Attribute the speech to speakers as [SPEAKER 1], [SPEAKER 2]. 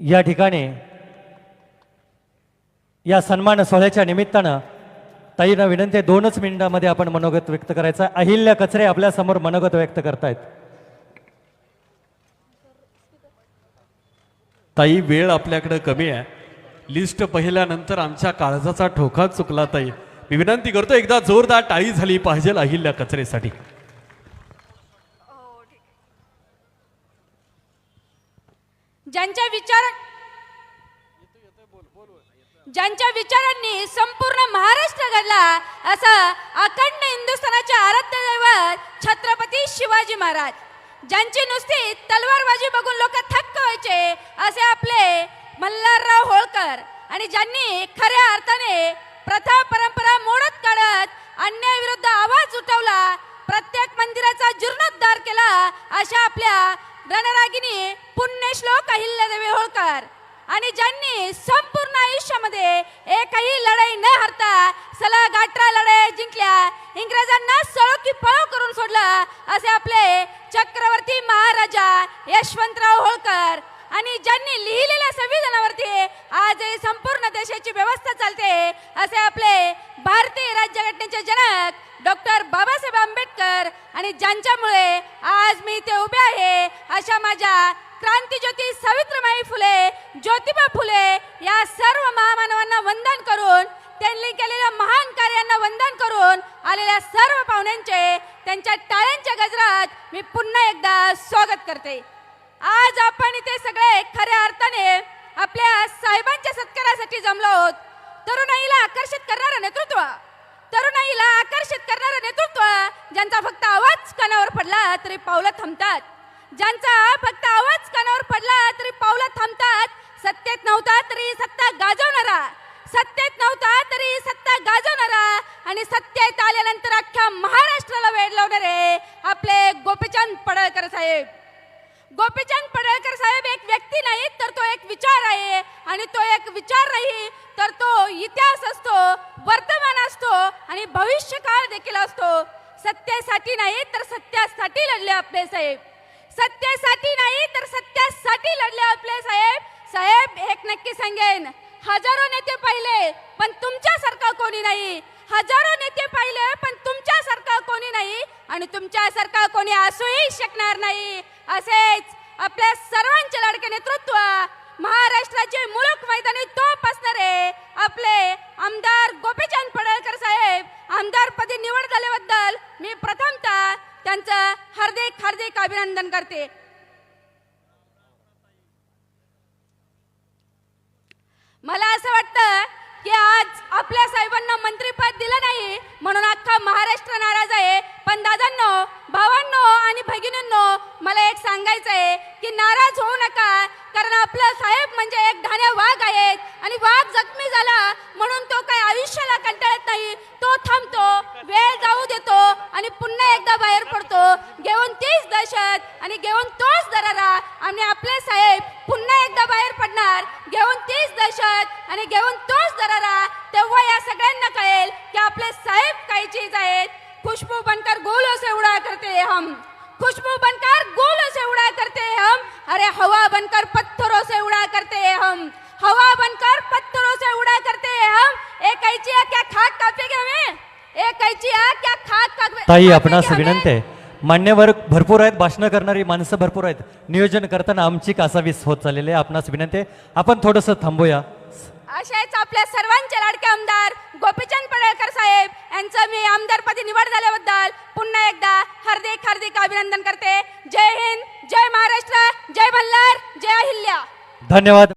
[SPEAKER 1] या ठिकाणी या सन्मान सोहळ्याच्या निमित्तानं ताईंना विनंती दोनच मिनिटामध्ये आपण मनोगत व्यक्त करायचं आहे. अहिल्या कचरे आपल्यासमोर मनोगत व्यक्त करतायत.
[SPEAKER 2] ताई वेळ आपल्याकडे कमी आहे. लिस्ट पाहिल्यानंतर आमच्या काळजाचा ठोका चुकला ताई. मी विनंती करतो एकदा जोरदार टाळी झाली पाहिजे अहिल्या कचरेसाठी.
[SPEAKER 3] ज्यांच्या विचार ज्यांच्या विचारांनी संपूर्ण महाराष्ट्र घडला असं अखंड हिंदुस्थानाचे आराध्य दैवत छत्रपती शिवाजी महाराज. ज्यांची नुसती तलवारबाजी बघून लोक थक्क व्हायचे असे आपले मल्हारराव होळकर. आणि ज्यांनी खऱ्या अर्थाने प्रथा परंपरा मोडत काढत अन्यायाविरुद्ध आवाज उठवला प्रत्येक मंदिराचा जीर्णोद्धार केला अशा आपल्या रणरागिनी पुण्यश्लोक अहिल्यादेवी होळकर आणि ज्यांनी संपूर्ण आयुष्यामध्ये एकही लढाई न हरता सलग गाठरा लढाई जिंकल्या इंग्रजांना सळो की पळो करून सोडलं असे आपले चक्रवर्ती महाराजा यशवंतराव होळकर आणि ज्यांनी लिहिलेल्या संविधानावरती आजही संपूर्ण देशाची व्यवस्था चालते असे आपले भारतीय राज्यघटनेचे जनक डॉक्टर बाबासाहेब आंबेडकर आणि ज्यांच्यामुळे आज मी इथे उभे आहे अशा माझ्या क्रांतीज्योती सावित्रीबाई फुले ज्योतिबा फुले या सर्व महामानवांना वंदन करून त्यांनी केलेल्या महान कार्यांना वंदन करून आलेल्या सर्व पाहुण्यांचे त्यांच्या टाळ्यांच्या गजरात मी पुन्हा एकदा स्वागत करते. आज आपण इथे सगळे खऱ्या अर्थाने आपल्या साहेबांच्या सत्कारासाठी जमलो आहोत. तरुणाईला आकर्षित करणारं नेतृत्व तरुणाईला आकर्षित करणारं नेतृत्व ज्यांचा फक्त आवाज कानावर पडला तरी पावलं थांबतात ज्यांचा फक्त आवाज कानावर पडला तरी पावलं थांबतात सत्तेत नव्हता तरी सत्ता गाजवणारा. सत्तेत नव्हता तरी सत्ता गाजवणारा. आणि सत्तेत आल्यानंतर अख्ख्या महाराष्ट्राला वेळ लावणारे आपले गोपीचंद पडळकर साहेब. गोपीचंद पडळकर साहेब एक व्यक्ती नाही तर तो एक विचार आहे. आणि तो एक विचार नाही तर तो इतिहास असतो वर्तमान असतो आणि भविष्य काळ देखील असतो. सत्तेसाठी नाही तर सत्यासाठी लढले आपले साहेब. सत्यासाठी नाही तर सत्यासाठी लढले आपले साहेब. साहेब एक नक्की सांगेन. हजारो नेते पाहिले पण तुमच्यासारखा कोणी नाही. हजारो नेते पाहिले पण तुमच्यासारखा कोणी नाही. आणि तुमच्यासारखा कोणी असूही शकणार नाही. असेच आपल्या सर्वांचे लाडके नेतृत्व महाराष्ट्राचे मुलक मैदानी तोप असणारे अभिनंदन करते. मला असं वाटतं की आज आपल्या साहेबांना मंत्रीपद दिलं नाही म्हणून अख्खा महाराष्ट्र नाराज आहे. पण दादांनो भावांनो आणि भगिनींनो मला एक सांगायचं आहे की नाराज होऊ नका कारण आपला साहेब म्हणजे एक ढाण्या वाघ आहेत आणि वाघ जखमी झाला म्हणून तो काय आयुष्याला कंटाळत नाही. तो थांबतो वेळ जाऊ देतो आणि पुन्हा एकदा बाहेर आणि आपले साहेब पुन्हा एकदा बाहेर पडणार. घेऊन तीच दहशत आणि घेऊन तोच दरारा तेव्हा या सगळ्यांना कळेल की आपले साहेब काय चीज आहेत. खुशबू बनकर गोलों से उड़ा करते हैं हम. खुशबू बनकर गोलों से उड़ा करते हैं हम. अरे हवा बनकर पत्थरों से उड़ा करते हैं हम. हवा बनकर पत्थरों से उड़ा करते हैं हम. एक कैची क्या खाक कापेगे हमें? एक कैची क्या खाक
[SPEAKER 1] ताई आपणास? विनंती आहे. मान्यवर भरपूर आहेत भाषणं करणारी माणसं भरपूर आहेत. नियोजन करताना आमची कासावीस होत चाललेली आहे. आपणास विनंती आहे. आपण थोडंसं थांबूया.
[SPEAKER 3] असेच आपल्या सर्वांचे लाडके आमदार गोपीचंद पडळकर साहेब. यांचं मी आमदारपदी निवड झाल्याबद्दल पुन्हा एकदा हार्दिक हार्दिक अभिनंदन करते. जय हिंद जय महाराष्ट्र जय मल्हार जय अहिल्या.
[SPEAKER 1] धन्यवाद.